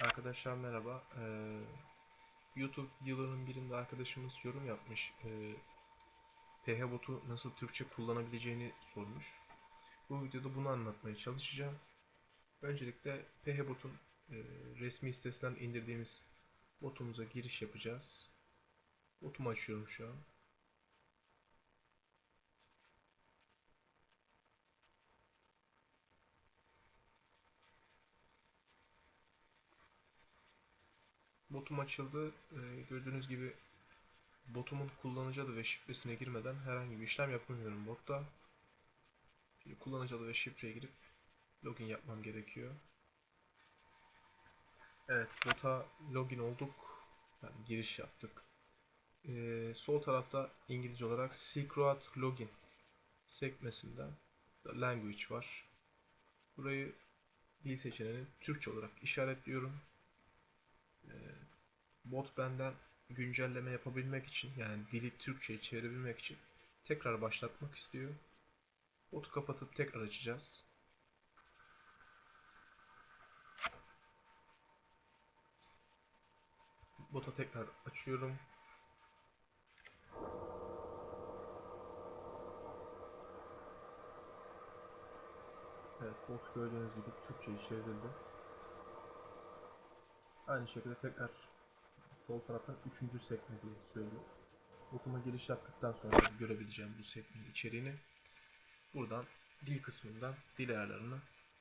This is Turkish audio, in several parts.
Arkadaşlar merhaba. Ee, YouTube videolarının birinde arkadaşımız yorum yapmış. Ee, PHBot'u nasıl Türkçe kullanabileceğini sormuş. Bu videoda bunu anlatmaya çalışacağım. Öncelikle PHBot'un e, resmi sitesinden indirdiğimiz botumuza giriş yapacağız. Botumu açıyorum şu an. Botum açıldı. Ee, gördüğünüz gibi botumun kullanıcı adı ve şifresine girmeden herhangi bir işlem yapamıyorum botta. Şimdi kullanıcı adı ve şifreye girip login yapmam gerekiyor. Evet, bota login olduk. Yani giriş yaptık. Ee, sol tarafta İngilizce olarak Secret Login sekmesinden language var. Burayı dil seçeneğini Türkçe olarak işaretliyorum. Bot benden güncelleme yapabilmek için yani dili Türkçe'ye çevirebilmek için tekrar başlatmak istiyor. Botu kapatıp tekrar açacağız. Bota tekrar açıyorum. Evet, bot gördüğünüz gibi Türkçe'ye çevrildi. Aynı şekilde tekrar sol taraftan üçüncü sekme diye söylüyor. Okuma giriş yaptıktan sonra görebileceğim bu sekmenin içeriğini. Buradan dil kısmından dil ayarlarını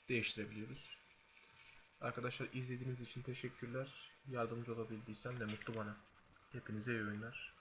değiştirebiliyoruz. Arkadaşlar izlediğiniz için teşekkürler. Yardımcı olabildiysem ne mutlu bana. Hepinize iyi oyunlar.